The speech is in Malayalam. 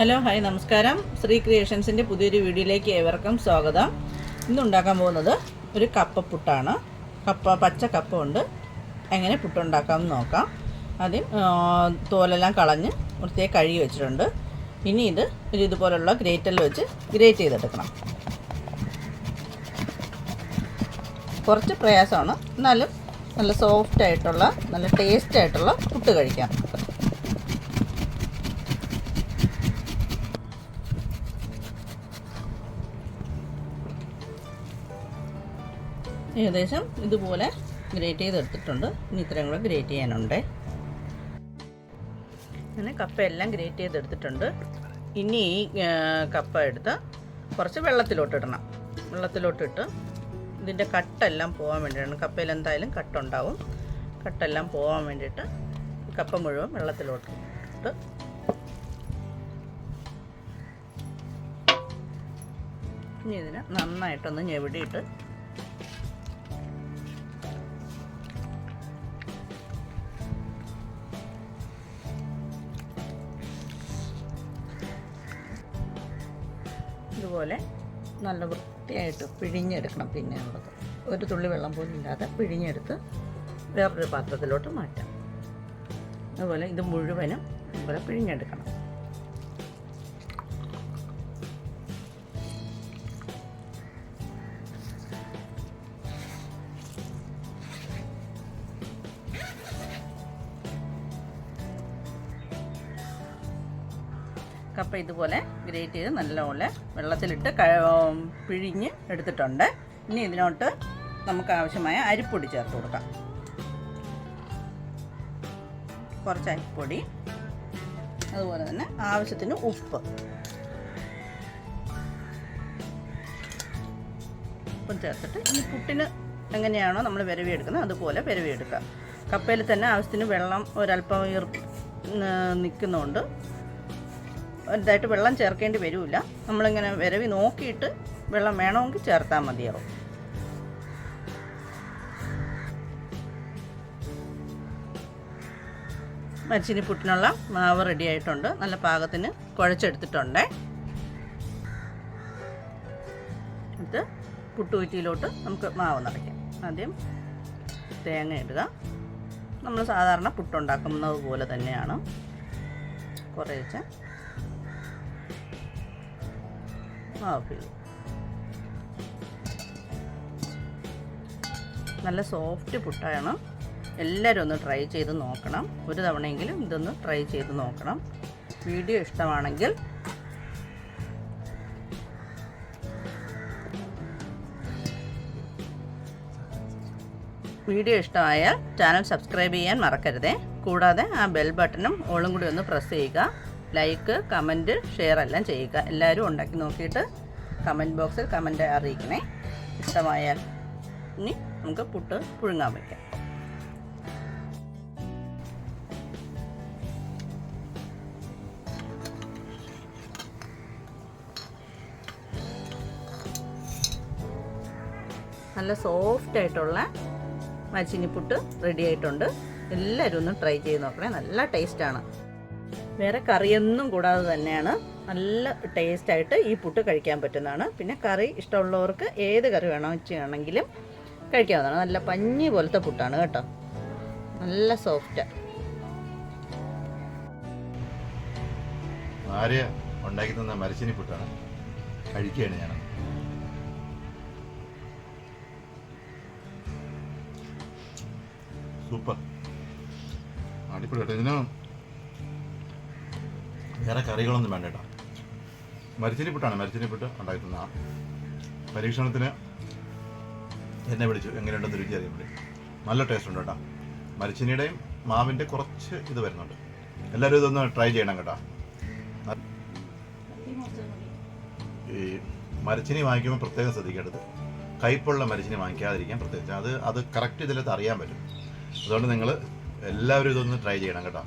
ഹലോ ഹായ് നമസ്കാരം. ശ്രീ ക്രിയേഷൻസിന്റെ പുതിയൊരു വീഡിയോയിലേക്ക് ഏവർക്കും സ്വാഗതം. ഇന്ന് ഉണ്ടാക്കാൻ പോകുന്നത് ഒരു കപ്പ പുട്ടാണ്. കപ്പ പച്ച കപ്പ കൊണ്ട് എങ്ങനെ പുട്ടുണ്ടാക്കാമെന്ന് നോക്കാം. ആദ്യം തോലെല്ലാം കളഞ്ഞ് വൃത്തിയായി കഴുകി വെച്ചിട്ടുണ്ട്. ഇനി ഇത് ഒരു ഇതുപോലുള്ള ഗ്രേറ്ററിൽ വെച്ച് ഗ്രേറ്റ് ചെയ്തെടുക്കണം. കുറച്ച് പ്രയാസമാണ്. എന്നാലും നല്ല സോഫ്റ്റ് ആയിട്ടുള്ള നല്ല ടേസ്റ്റ് ആയിട്ടുള്ള പുട്ട് കഴിക്കാം. ഏകദേശം ഇതുപോലെ ഗ്രേറ്റ് ചെയ്തെടുത്തിട്ടുണ്ട്. ഇനി ഇത്രയും കൂടെ ഗ്രേറ്റ് ചെയ്യാനുണ്ട്. അങ്ങനെ കപ്പ എല്ലാം ഗ്രേറ്റ് ചെയ്തെടുത്തിട്ടുണ്ട്. ഇനി ഈ കപ്പ എടുത്ത് കുറച്ച് വെള്ളത്തിലോട്ട് ഇടണം. വെള്ളത്തിലോട്ടിട്ട് ഇതിന്റെ കട്ടെല്ലാം പോകാൻ വേണ്ടിയിട്ടാണ്. കപ്പയിൽ എന്തായാലും കട്ടുണ്ടാവും. കട്ടെല്ലാം പോകാൻ വേണ്ടിയിട്ട് കപ്പ മുഴുവൻ വെള്ളത്തിലോട്ട് ഇട്ട് ഇനി ഇതിനെ നന്നായിട്ടൊന്ന് ഞെവിടിയിട്ട് ഇതുപോലെ നല്ല വൃത്തിയായിട്ട് പിഴിഞ്ഞെടുക്കണം പിന്നെ ഉള്ളത് ഒരു തുള്ളി വെള്ളം പോലും ഇല്ലാതെ പിഴിഞ്ഞെടുത്ത് വേറൊരു പാത്രത്തിലോട്ട് മാറ്റാം. അതുപോലെ ഇത് മുഴുവനും ഇതുപോലെ പിഴിഞ്ഞെടുക്കണം. കപ്പ ഇതുപോലെ ഗ്രേറ്റ് ചെയ്ത് നല്ലപോലെ വെള്ളത്തിലിട്ട് പിഴിഞ്ഞ് എടുത്തിട്ടുണ്ട്. ഇനി ഇതിനോട്ട് നമുക്ക് ആവശ്യമായ അരിപ്പൊടി ചേർത്ത് കൊടുക്കാം. കുറച്ച് അരിപ്പൊടി അതുപോലെ തന്നെ ആവശ്യത്തിന് ഉപ്പ്. ഉപ്പും ചേർത്തിട്ട് ഈ പുട്ടിന് എങ്ങനെയാണോ നമ്മൾ വിരവി എടുക്കുന്നത് അതുപോലെ വിരവി എടുക്കുക കപ്പയിൽ തന്നെ ആവശ്യത്തിന് വെള്ളം ഒരല്പം ഈർ നിൽക്കുന്നുണ്ട് വലുതായിട്ട് വെള്ളം ചേർക്കേണ്ടി വരില്ല നമ്മളിങ്ങനെ വിരവി നോക്കിയിട്ട് വെള്ളം വേണമെങ്കിൽ ചേർത്താൽ മതിയാവും. മരിച്ചിനി പുട്ടിനുള്ള മാവ് റെഡി ആയിട്ടുണ്ട്. നല്ല പാകത്തിന് കുഴച്ചെടുത്തിട്ടുണ്ട്. ഇത് പുട്ടുകുറ്റിയിലോട്ട് നമുക്ക് മാവ് നിറയ്ക്കാം. ആദ്യം തേങ്ങ ഇടുക. നമ്മൾ സാധാരണ പുട്ടുണ്ടാക്കുന്നത് പോലെ തന്നെയാണ്. കുറേശ്ശെ നല്ല സോഫ്റ്റ് പുട്ടാണ്. എല്ലാവരും ഒന്ന് ട്രൈ ചെയ്ത് നോക്കണം. ഒരു തവണയെങ്കിലും ഇതൊന്ന് ട്രൈ ചെയ്ത് നോക്കണം. വീഡിയോ ഇഷ്ടമാണെങ്കിൽ വീഡിയോ ഇഷ്ടമായാൽ ചാനൽ സബ്സ്ക്രൈബ് ചെയ്യാൻ മറക്കരുതേ. കൂടാതെ ആ ബെൽ ബട്ടണും ഓളും കൂടി ഒന്ന് പ്രസ് ചെയ്യുക. ലൈക്ക് കമന്റ് ഷെയർ എല്ലാം ചെയ്യുക. എല്ലാവരും ഉണ്ടാക്കി നോക്കിയിട്ട് കമന്റ് ബോക്സിൽ കമന്റ് അറിയിക്കണേ. ഇഷ്ടമായാൽ ഇനി നമുക്ക് പുട്ട് പുഴുങ്ങാൻ വയ്ക്കാം നല്ല സോഫ്റ്റ് ആയിട്ടുള്ള മച്ചിനിപ്പുട്ട് റെഡി ആയിട്ടുണ്ട്. എല്ലാവരും ഒന്ന് ട്രൈ ചെയ്ത് നോക്കണേ. നല്ല ടേസ്റ്റാണ് വേറെ കറിയൊന്നും കൂടാതെ തന്നെയാണ് നല്ല ടേസ്റ്റായിട്ട് ഈ പുട്ട് കഴിക്കാൻ പറ്റുന്നതാണ്. പിന്നെ കറി ഇഷ്ടമുള്ളവർക്ക് ഏത് കറി വേണോ വെച്ചാണെങ്കിലും കഴിക്കാവുന്നതാണ്. നല്ല പഞ്ഞി പോലത്തെ പുട്ടാണ് കേട്ടോ. നല്ല സോഫ്റ്റ്. ആര്യ ഉണ്ടാക്കി തന്ന മരച്ചിനി പുട്ടാണ്. കഴിക്കുകയാണ് ഞാൻ. സൂപ്പർ. അടിപൊളി കേട്ടോ. ഇതിന് വേറെ കറികളൊന്നും വേണ്ട കേട്ടോ. മരച്ചിനി പുട്ടാണ് മരച്ചിനി പുട്ട് ഉണ്ടാക്കി തന്ന പരീക്ഷണത്തിന് എന്നെ വിളിച്ചു. എങ്ങനെയുണ്ടെന്ന് രുചി അറിയാൻ വേണ്ടി. നല്ല ടേസ്റ്റ് ഉണ്ട് കേട്ടോ. മരച്ചിനിയുടെയും മാവിന്റെ കുറച്ച് ഇത് വരുന്നുണ്ട്. എല്ലാവരും ഇതൊന്ന് ട്രൈ ചെയ്യണം കേട്ടോ. ഈ മരച്ചിനി വാങ്ങിക്കുമ്പോൾ പ്രത്യേകം ശ്രദ്ധിക്കേണ്ടത് കയ്പുള്ള മരച്ചിനി വാങ്ങിക്കാതിരിക്കാൻ പ്രത്യേകിച്ച്. അത് അത് കറക്റ്റ് ഇതിലത്ത് അറിയാൻ പറ്റും. അതുകൊണ്ട് നിങ്ങൾ എല്ലാവരും ഇതൊന്ന് ട്രൈ ചെയ്യണം കേട്ടോ.